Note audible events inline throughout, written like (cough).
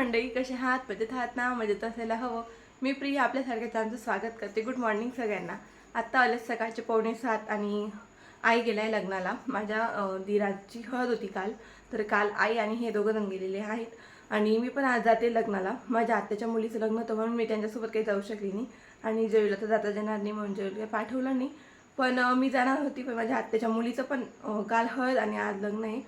मंडळी कसे आहात? मजेत आहात ना? मजेत असायला हवं. मी प्रिया आपल्यासारख्या आमचं स्वागत करते. गुड मॉर्निंग सगळ्यांना. आत्ता आले सकाळचे पावणे सात आणि आई गेला आहे लग्नाला. माझ्या दिराची हळद होती काल. तर काल आई आणि हे दोघं जण गेलेले आहेत. आणि मी पण आज जाते लग्नाला. माझ्या आत्याच्या मुलीचं लग्न होतं म्हणून मी त्यांच्यासोबत काही जाऊ शकली नाही. आणि जेवला तर जाता येणार नाही म्हणून जयला काही पाठवलं नाही. पण मी जाणार होती पण माझ्या आत्याच्या मुलीचं पण काल हळद आणि आज लग्न आहे.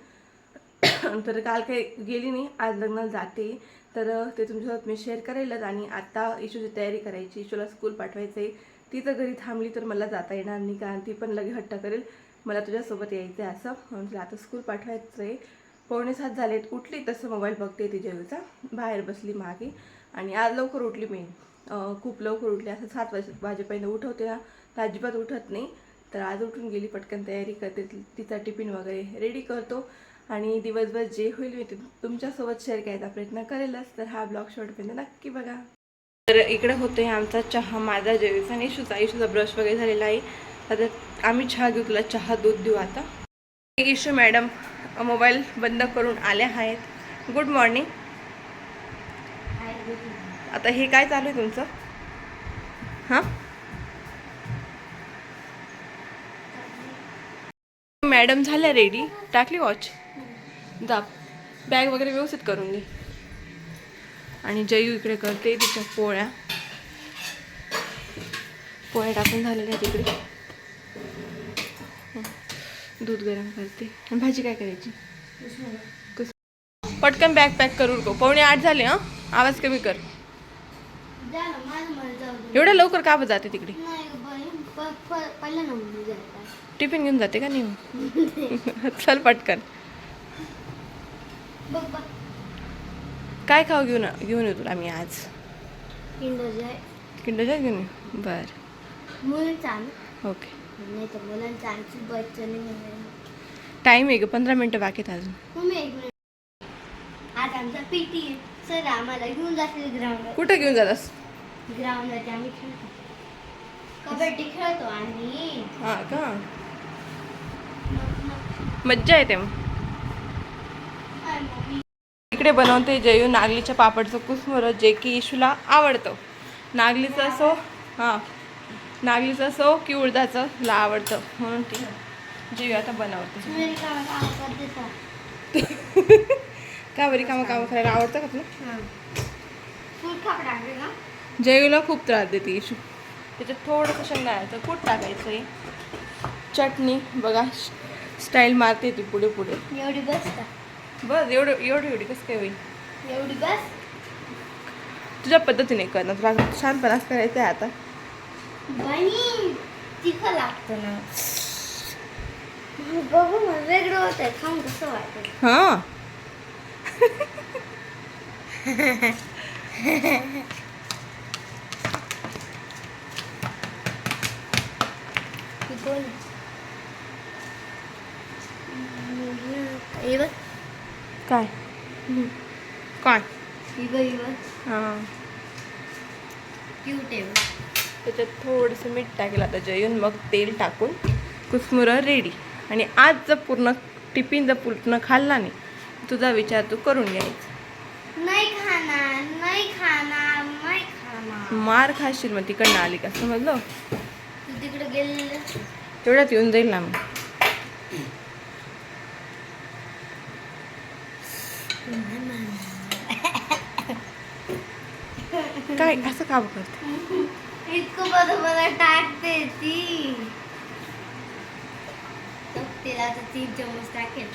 (coughs) तर काल काही गेली नाही. आज लग्नाला जाते. तर ते तुमच्यासोबत मी शेअर करायलाच आणि आता इशूची तयारी करायची. इशूला स्कूल पाठवायचं आहे ती तर घरी थांबली तर मला जाता येणार नाही कारण ती पण लगे हट्ट करेल. मला तुझ्यासोबत यायचं आहे असं. म्हणून तिला आता स्कूल पाठवायचं आहे पावणे सात झालेत. उठली तसं मोबाईल बघते ती जेवचा बाहेर बसली मागे. आणि आज लवकर उठली मी. खूप लवकर उठली. असं सात वाजे वाजेपर्यंत उठवते ना तर अजिबात उठत नाही. तर आज उठून गेली पटकन तयारी करते. तिचा टिफिन वगैरे रेडी करतो. आणि दिवसभर जे होईल मी ते तुमच्यासोबत शेअर करायचा प्रयत्न करेलच. तर हा ब्लॉग शॉर्टपर्यंत नक्की बघा. तर इकडे आहे आमचा चहा माझा जेवीस आणि इशूचा इशूचा ब्रश वगैरे झालेला आहे. आता आम्ही चहा घेऊ तुला चहा दूध देऊ आता. इशू मॅडम मोबाईल बंद करून आल्या आहेत. गुड मॉर्निंग आता हे काय चालू आहे तुमचं? हां? मॅडम झाल्या रेडी टाकली वॉच जा बॅग वगैरे व्यवस्थित करून घे. आणि जयू इकडे करते तिच्या पोळ्या. पोळ्या टाकून झालेल्या आहेत हं. दूध गरम करते. आणि भाजी काय करायची? कस- पटकन बॅग पॅक करू नको पावणे आठ झाले हं? आवाज कमी कर. एवढ्या लवकर का बरं जाते तिकडे? टिफिन घेऊन जाते का नाही (laughs) चल पटकन. काय खाऊ घेऊन घेऊन येऊ तुला मी आज? किंडर घेऊन येऊ? बर. ओके. नाही तर मुलांचं आमची बच्चन टाईम आहे ग पंधरा मिनटं बाकी आहेत अजून. मम्मी एक मिनिट. आज आमचा पीटी आहे. सर आम्हाला घेऊन जातील ग्राउंडवर कुठं घेऊन जातास? आम्ही खेळतो. कबड्डी खेळतो आणि हां का? मज्जा येते मग. इकडे बनवते जयू नागलीच्या पापडचं कुसमुरं जे की इशूला आवडतं. नागलीचं असो हां नागलीचं असो की उडदाचं ला आवडतं म्हणून ती जयू आता बनवते. का बरी कामं कामं करायला आवडतं का तुला? जयूला खूप त्रास देते इशू त्याच्यात थोडंसं शेंगदाण्याचं कूट टाकायचं आहे चटणी बघा स्टाईल मारते ती पुढे पुढे. एवढी बस बस एवढं एवढी एवढी कसं काय होईल? एवढी बस? तुझ्या पद्धतीने कर ना तुला छानपणाच करायचं आहे आता. बनी तिखं लागतं ना. बघू मग वेगळं होत आहे खाऊन कसं वाटतं हां. हे बघ. काय? काय? ही. क्यूट आहे. त्याच्यात थोडंसं मीठ टाकेल आता जयून मग तेल टाकून कुसमुरं रेडी आणि आज जर पूर्ण टिफिन जर पूर्ण खाल्ला नाही तुझा विचार तू करून घ्यायचा. नाही खाणार नाही खाणार नाही खाणार. मार खाशील मग तिकडनं आली का समजलं? तू तिकडे गेलेलं. तेवढ्यात येऊन जाईल ना मग. काय असं का करते इतकं बरं मला टाकते ती तर तिला आता तीन चमच टाकेल.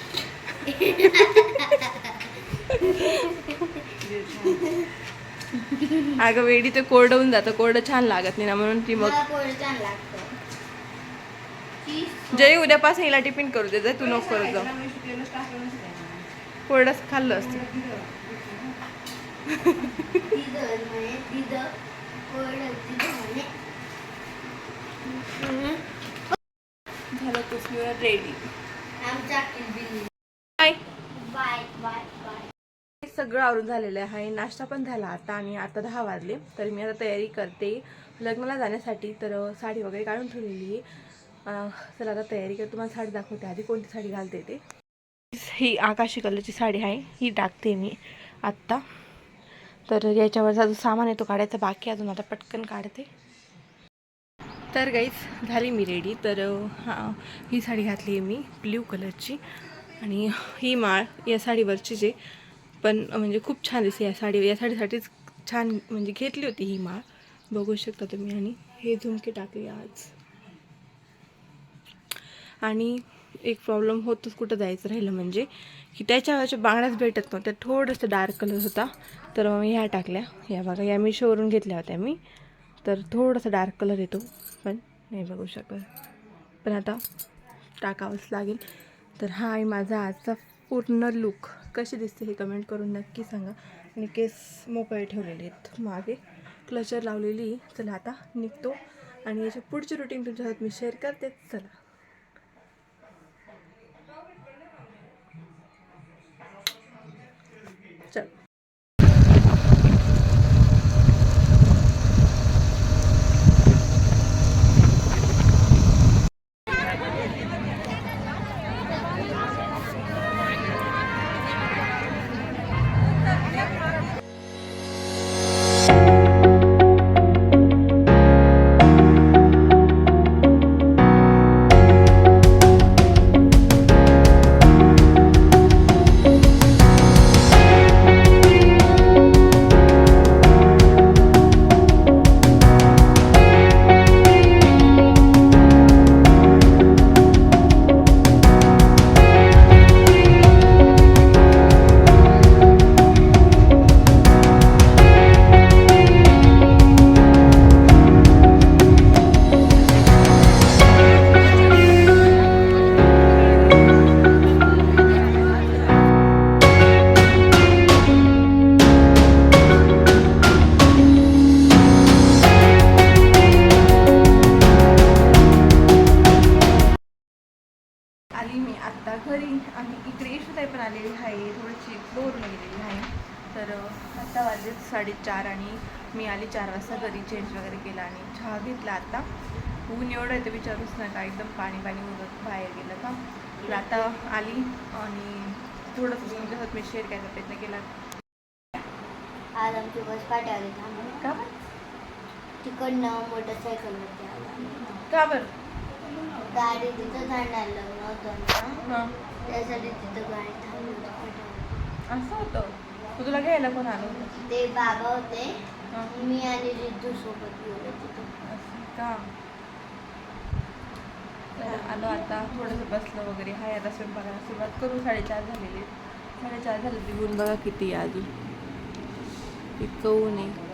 अगं वेडी ते कोरडं होऊन जातं. कोरडं छान लागत नाही ना म्हणून ती मग छान लागतं. जय उद्यापासून हिला टिफिन करू दे. तू नको करत जाऊ. कोरडंच खाल्लं असतं तिथं म्हणे तिथं कोरडं तिथं म्हणे झालं कुसमीवर ready bye bye bye bye सगळं आवरून झालेलं आहे. नाश्ता पण झाला आता आणि आता दहा वाजले. तर मी आता तयारी करते. लग्नाला जाण्यासाठी तर साडी वगैरे काढून ठेवलेली आहे. चला आता तयारी करते तुम्हाला साडी दाखवते आधी कोणती साडी घालते ते. ही आकाशी कलरची साडी आहे. ही टाकते मी आत्ता. तर याच्यावरचा जो सामान आहे तो काढायचा बाकी अजून आता पटकन काढते. तर गाईच झाली मी रेडी तर हां ही साडी घातली आहे मी ब्ल्यू कलरची आणि ही माळ या साडीवरचीच आहे पण म्हणजे खूप छान दिसते या साडी. या साडीसाठीच छान म्हणजे घेतली होती ही माळ. बघू शकता तुम्ही. आणि हे झुमके टाकले आज. आणि एक प्रॉब्लेम होतच कुठं जायचं राहिलं म्हणजे की त्याच्या बांगड्याच भेटत नव्हत्या. थोडंसं डार्क कलर होता. तर मग ह्या टाकल्या. या बघा या मी शोवरून घेतल्या होत्या मी. तर थोडासा डार्क कलर येतो. पण नाही बघू शकत. पण आता टाकावंच लागेल. तर हा आहे माझा आजचा पूर्ण लुक कशी दिसते हे कमेंट करून नक्की सांगा. आणि केस मोकळे ठेवलेले आहेत. मागे क्लचर लावलेली. चला आता निघतो. आणि याच्या पुढची रुटीन तुमच्यासोबत मी शेअर करते. चला. चल साडेचार आणि मी आली चार वाजता घरी चेंज वगैरे केला आणि चहा घेतला आता. ऊन एवढं आहे तर विचारूच नका एकदम पाणी पाणी उडत बाहेर गेलं का? तर आता आली आणि थोडंसं तुमच्यासोबत मी शेअर करायचा प्रयत्न केला. आज आमची बस पाठवली का तिकडनं मोटरसायकलवरती आला का बरं? गाडी तिथं थांबायला लग्न होतं ना. त्यासाठी तिथं गाडी थांबली. असं होतं? मग तुला घ्यायला कोण आलं? होतं ते बाबा होते. हां. मी आणि रिद्धू सोबत गेलो तिथं. असं का? तर आलो आता. थोडंसं बसलं वगैरे. हाय आता स्वयंपाकाला सुरुवात करू. साडेचार झालेले. साडेचार झाले. ती ऊन बघा किती आहे अजून इतकं ऊन आहे.